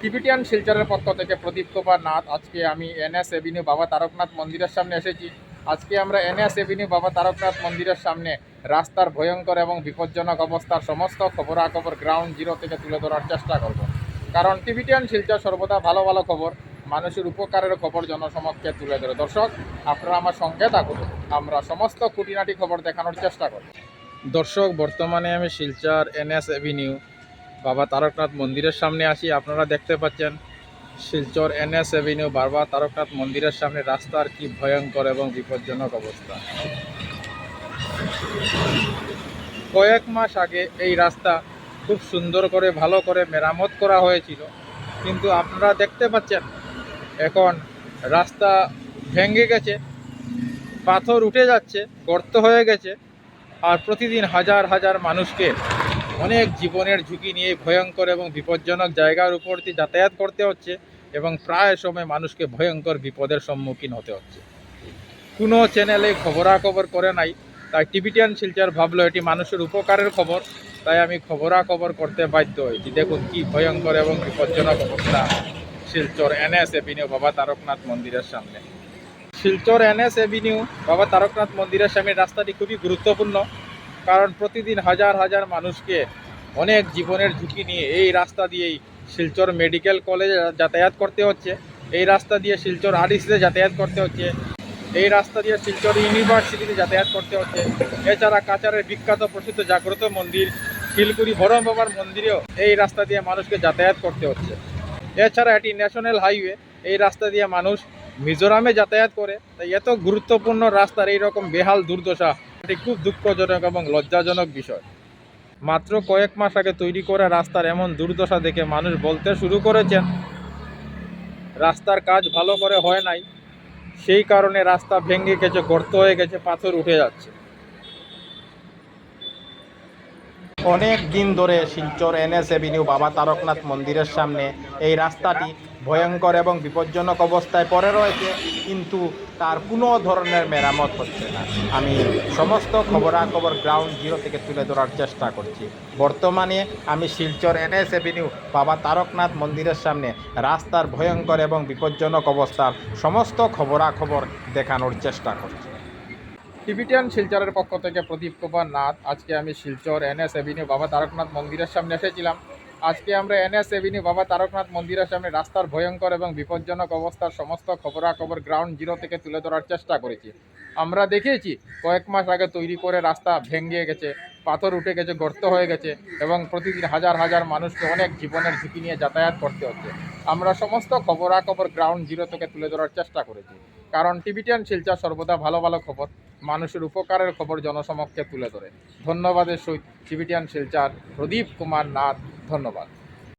Tibetan শিলচরের পক্ষ থেকে প্রদীপ কুমার নাথ। আজকে আমি এনএস এভিনিউ বাবা তারকনাথ মন্দিরের সামনে এসেছি। আজকে আমরা এনএস এভিনিউ বাবা তারকনাথ মন্দিরের সামনে রাস্তার ভয়ঙ্কর এবং বিপজ্জনক অবস্থার সমস্ত খবরাখবর গ্রাউন্ড জিরো থেকে তুলে ধরার চেষ্টা করব। কারণ টিবিটিয়ান শিলচর সর্বদা ভালো ভালো খবর, মানুষের উপকারের খবর জনসমক্ষে তুলে ধরে। দর্শক, আপনারা আমার সঙ্গে থাকুন। আমরা সমস্ত খুঁটিনাটি খবর দেখানোর চেষ্টা করব। দর্শক, বর্তমানে আমি শিলচর এনএস এভিনিউ বাবা তারকনাথ মন্দিরের সামনে আসি, আপনারা দেখতে পাচ্ছেন শিলচর এনএস এভিনিউ, বাবা তারকনাথ মন্দিরের সামনে রাস্তার কি ভয়ঙ্কর এবং বিপজ্জনক অবস্থা। কয়েক মাস আগে এই রাস্তা খুব সুন্দর করে, ভালো করে মেরামত করা হয়েছিল। কিন্তু আপনারা দেখতে পাচ্ছেন, এখন রাস্তা ভেঙে গেছে, পাথর উঠে যাচ্ছে, গর্ত হয়ে গেছে, আর প্রতিদিন হাজার হাজার মানুষকে অনেক জীবনের ঝুঁকি নিয়ে ভয়ঙ্কর এবং বিপজ্জনক জায়গার উপর দিয়ে যাতায়াত করতে হচ্ছে এবং প্রায় সময় মানুষকে ভয়ঙ্কর বিপদের সম্মুখীন হতে হচ্ছে। কোনো চ্যানেলে খবরাখবর করে নাই, তাই টিভিটিয়ান শিলচর ভাবলো এটি মানুষের উপকারের খবর, তাই আমি খবরাখবর করতে বাধ্য হয়েছি। দেখুন কি ভয়ঙ্কর এবং বিপজ্জনক অবস্থা শিলচর এনএস এভিনিউ বাবা তারকনাথ মন্দিরের সামনে। শিলচর এনএস এভিনিউ বাবা তারকনাথ মন্দিরের সামনে রাস্তাটি খুবই গুরুত্বপূর্ণ। কারণ প্রতিদিন হাজার হাজার মানুষকে অনেক জীবনের ঝুঁকি নিয়ে এই রাস্তা দিয়েই শিলচর মেডিকেল কলেজে যাতায়াত করতে হচ্ছে। এই রাস্তা দিয়ে শিলচর আরডিসিতে যাতায়াত করতে হচ্ছে। এই রাস্তা দিয়ে শিলচর ইউনিভার্সিটিতে যাতায়াত করতে হচ্ছে। এছাড়া কাচারের বিখ্যাত প্রসিদ্ধ জাগ্রত মন্দির শিলপুরি ভরম বাবার মন্দিরেও এই রাস্তা দিয়ে মানুষকে যাতায়াত করতে হচ্ছে। এছাড়া এটি ন্যাশনাল হাইওয়ে, এই রাস্তা দিয়ে মানুষ মিজোরামে যাতায়াত করে। তাই এত গুরুত্বপূর্ণ রাস্তার এইরকম বেহাল দুর্দশা এটি খুব দুঃখজনক এবং লজ্জাজনক বিষয়। মাত্র কয়েক মাস আগে তৈরি করা রাস্তার এমন দুর্দশা দেখে মানুষ বলতে শুরু করেছেন, রাস্তার কাজ ভালো করে হয় নাই। সেই কারণে রাস্তা ভেঙে গেছে, গর্ত হয়ে গেছে, পাথর উঠে যাচ্ছে। অনেক দিন ধরে শিলচর এনএস এভিনিউ বাবা তারকনাথ মন্দিরের সামনে এই রাস্তাটি ভয়ঙ্কর এবং বিপজ্জনক অবস্থায় পড়ে রয়েছে, কিন্তু তার কোনো ধরনের মেরামত হচ্ছে না। আমি সমস্ত খবরাখবর গ্রাউন্ড জিরো থেকে তুলে ধরার চেষ্টা করছি। বর্তমানে আমি শিলচর এনএস এভিনিউ, বাবা তারকনাথ মন্দিরের সামনে রাস্তার ভয়ঙ্কর এবং বিপজ্জনক অবস্থার সমস্ত খবরাখবর দেখানোর চেষ্টা করছি। টিভিটিয়ান শিলচরের পক্ষ থেকে প্রদীপ কুমার নাথ। আজকে আমি শিলচর এনএস এভিনিউ, বাবা তারকনাথ মন্দিরের সামনে এসেছিলাম। আজকে আমরা এনএস এভিনিউ বাবা তারকনাথ মন্দিরের সামনে রাস্তার ভয়ঙ্কর এবং বিপজ্জনক অবস্থার সমস্ত খবরাখবর গ্রাউন্ড জিরো থেকে তুলে ধরার চেষ্টা করেছি। আমরা দেখেছি কয়েক মাস আগে তৈরি করে রাস্তা ভেঙে গেছে, পাথর উঠে গেছে, গর্ত হয়ে গেছে এবং প্রতিদিন হাজার হাজার মানুষকে অনেক জীবনের ঝুঁকি নিয়ে যাতায়াত করতে হচ্ছে। আমরা সমস্ত খবরাখবর গ্রাউন্ড জিরো থেকে তুলে ধরার চেষ্টা করেছি। কারণ টিভিটিয়ান শিলচর সর্বদা ভালো ভালো খবর, মানুষের উপকারের খবর জনসমক্ষে তুলে ধরে। ধন্যবাদের সহিত টিভিটিয়ান শিলচার প্রদীপ কুমার নাথ ধন্যবাদ।